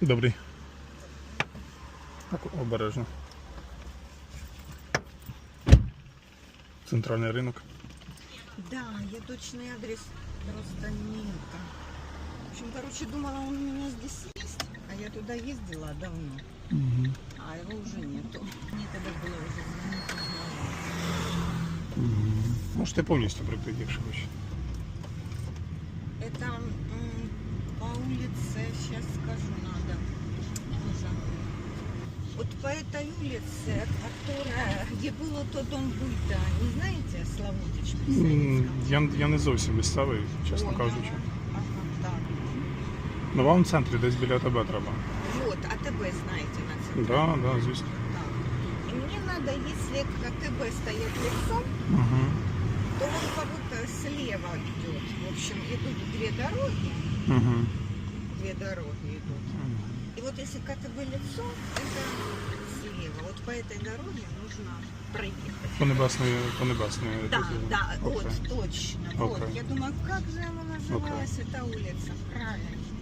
Добрий. Так, обережно. Центральний ринок. Да, я точный адрес просто не это. В общем, короче, думала, он у меня здесь есть, а я туда ездила давно, Угу. а его уже нету. Мне тогда было уже звонить узнала. Можете повністю пройти, якщо хочете. Это м, по улице, Вот по этой улице, которая, где было то дом быта, не знаете, Славутич М, Писаревского? Я, я не зовсім місцевий, чесно Ой, кажучи. Ага, так. Ну вам в центрі десь біля тебе треба. Вот, АТБ знаете на Так, центральном. да, да, звісно. Да. И мне надо, если к АТБ стоять лицом, Угу. то он как будто слева идет. В общем, идут две дороги, Угу. две дороги идут. И вот если к АТБ лицом, это слева. Вот по этой дороге нужно проехать. По небесної, по небесної. Да, да, окей. вот, точно. Вот. Окей. Я думаю, как же она называлась, эта улица? Правильно.